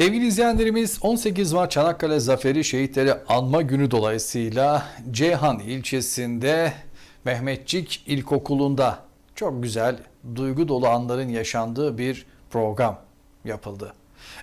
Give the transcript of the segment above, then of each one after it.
Sevgili izleyenlerimiz 18 Mart Çanakkale Zaferi Şehitleri Anma Günü dolayısıyla Ceyhan ilçesinde Mehmetçik İlkokulu'nda çok güzel duygu dolu anların yaşandığı bir program yapıldı.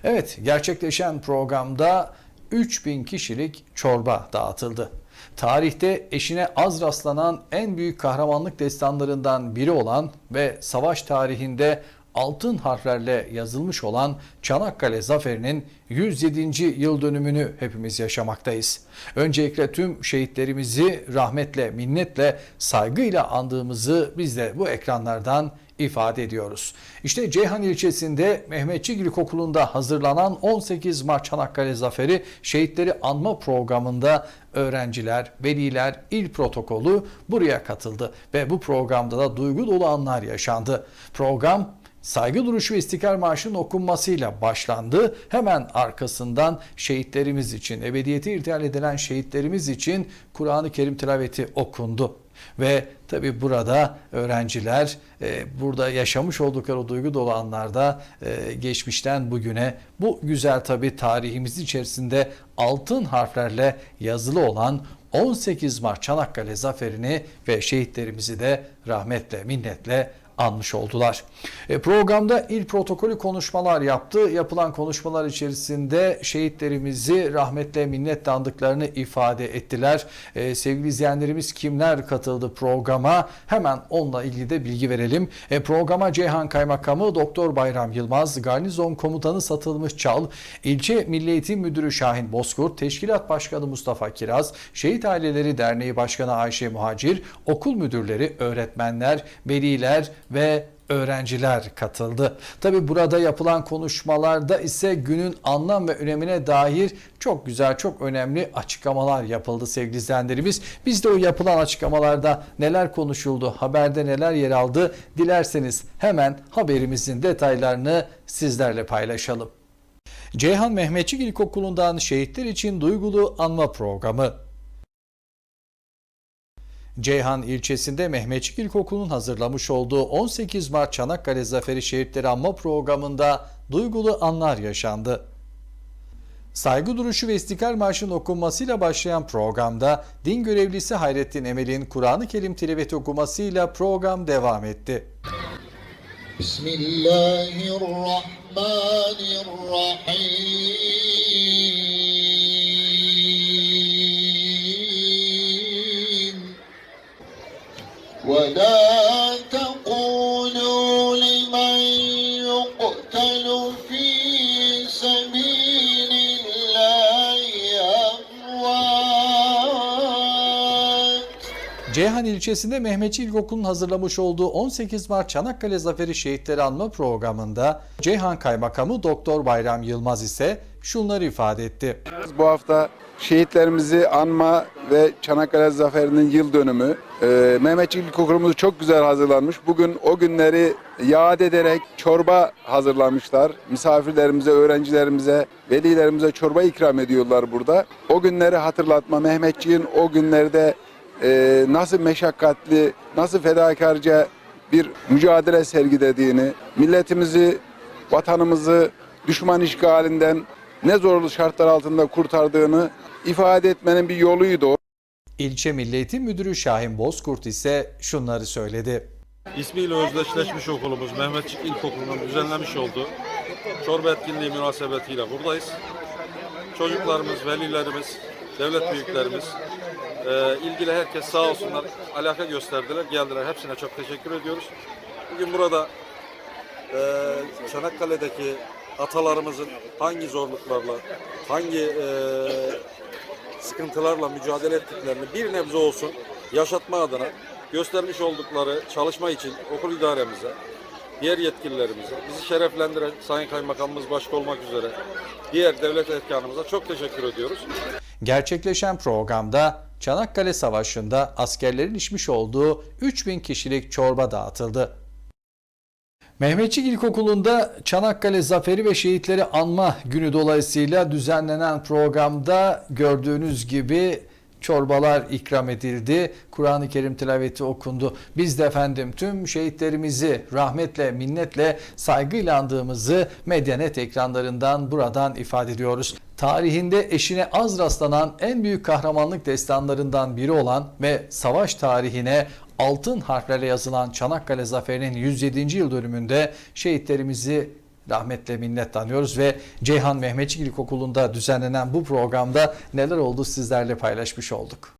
Evet gerçekleşen programda 3000 kişilik çorba dağıtıldı. Tarihte eşine az rastlanan en büyük kahramanlık destanlarından biri olan ve savaş tarihinde altın harflerle yazılmış olan Çanakkale Zaferi'nin 107. yıl dönümünü hepimiz yaşamaktayız. Öncelikle tüm şehitlerimizi rahmetle, minnetle, saygıyla andığımızı biz de bu ekranlardan ifade ediyoruz. İşte Ceyhan ilçesinde Mehmetçik İlkokulu'nda hazırlanan 18 Mart Çanakkale Zaferi Şehitleri Anma programında öğrenciler, veliler, il protokolü buraya katıldı ve bu programda da duygu dolu anlar yaşandı. Program saygı duruşu ve İstiklal Marşı'nın okunmasıyla başlandı. Hemen arkasından şehitlerimiz için, ebediyeti irtihal edilen şehitlerimiz için Kur'an-ı Kerim tilaveti okundu. Ve tabi burada öğrenciler e, burada yaşamış oldukları o duygu dolu anlarda e, geçmişten bugüne bu güzel tabi tarihimiz içerisinde altın harflerle yazılı olan 18 Mart Çanakkale Zaferi'ni ve şehitlerimizi de rahmetle, minnetle anmış oldular. E, programda il protokolü konuşmalar yaptı. Yapılan konuşmalar içerisinde şehitlerimizi rahmetle minnetle andıklarını ifade ettiler. E, sevgili izleyenlerimiz kimler katıldı programa? Hemen onunla ilgili de bilgi verelim. E, programa Ceyhan Kaymakamı Doktor Bayram Yılmaz, Garnizon Komutanı Satılmış Çal, İlçe Milli Eğitim Müdürü Şahin Bozkurt, Teşkilat Başkanı Mustafa Kiraz, Şehit Aileleri Derneği Başkanı Ayşe Muhacir, okul müdürleri, öğretmenler, veliler ve öğrenciler katıldı. Tabi burada yapılan konuşmalarda ise günün anlam ve önemine dair çok güzel, çok önemli açıklamalar yapıldı sevgili izleyenlerimiz. Biz de o yapılan açıklamalarda neler konuşuldu, haberde neler yer aldı dilerseniz hemen haberimizin detaylarını sizlerle paylaşalım. Ceyhan Mehmetçik İlkokulu'ndan şehitler için duygulu anma programı. Ceyhan ilçesinde Mehmetçik İlkokulu'nun hazırlamış olduğu 18 Mart Çanakkale Zaferi Şehitleri Anma programında duygulu anlar yaşandı. Saygı duruşu ve İstiklal Marşı'nın okunmasıyla başlayan programda din görevlisi Hayrettin Emel'in Kur'an-ı Kerim tileveti okumasıyla program devam etti. Bismillahirrahmanirrahim ولا تقولوا لمن يقتل في سبيل الله أموات Ceyhan ilçesinde Mehmetçi İlkokulu'nun hazırlamış olduğu 18 Mart Çanakkale Zaferi Şehitleri Anma programında Ceyhan Kaymakamı Doktor Bayram Yılmaz ise şunları ifade etti. Bu hafta şehitlerimizi anma ve Çanakkale Zaferi'nin yıl dönümü. Ee, Mehmetçik İlkokulumuz çok güzel hazırlanmış. Bugün o günleri yad ederek çorba hazırlamışlar. Misafirlerimize, öğrencilerimize, velilerimize çorba ikram ediyorlar burada. O günleri hatırlatma, Mehmetçiğin o günlerde e, nasıl meşakkatli, nasıl fedakarca bir mücadele sergilediğini, milletimizi, vatanımızı düşman işgalinden ne zorlu şartlar altında kurtardığını ifade etmenin bir yoluydu o. İlçe Milli Eğitim Müdürü Şahin Bozkurt ise şunları söyledi. İsmiyle özdeşleşmiş okulumuz Mehmetçik İlkokulu'nun düzenlemiş olduğu çorba etkinliği münasebetiyle buradayız. Çocuklarımız, velilerimiz, devlet büyüklerimiz, e, ilgili herkes sağ olsunlar alaka gösterdiler, geldiler. Hepsine çok teşekkür ediyoruz. Bugün burada e, Çanakkale'deki atalarımızın hangi zorluklarla, hangi e, sıkıntılarla mücadele ettiklerini bir nebze olsun yaşatma adına göstermiş oldukları çalışma için okul idaremize, diğer yetkililerimize, bizi şereflendiren Sayın Kaymakamımız başta olmak üzere diğer devlet erkanımıza çok teşekkür ediyoruz. Gerçekleşen programda Çanakkale Savaşı'nda askerlerin içmiş olduğu 3000 kişilik çorba dağıtıldı. Mehmetçik İlkokulu'nda Çanakkale Zaferi ve Şehitleri Anma Günü dolayısıyla düzenlenen programda gördüğünüz gibi çorbalar ikram edildi. Kur'an-ı Kerim tilaveti okundu. Biz de efendim tüm şehitlerimizi rahmetle, minnetle, saygıyla andığımızı Medyanet ekranlarından buradan ifade ediyoruz. Tarihinde eşine az rastlanan en büyük kahramanlık destanlarından biri olan ve savaş tarihine altın harflerle yazılan Çanakkale Zaferi'nin 107. yıl dönümünde şehitlerimizi rahmetle minnetle anıyoruz ve Ceyhan Mehmetçik İlkokulu'nda düzenlenen bu programda neler oldu sizlerle paylaşmış olduk.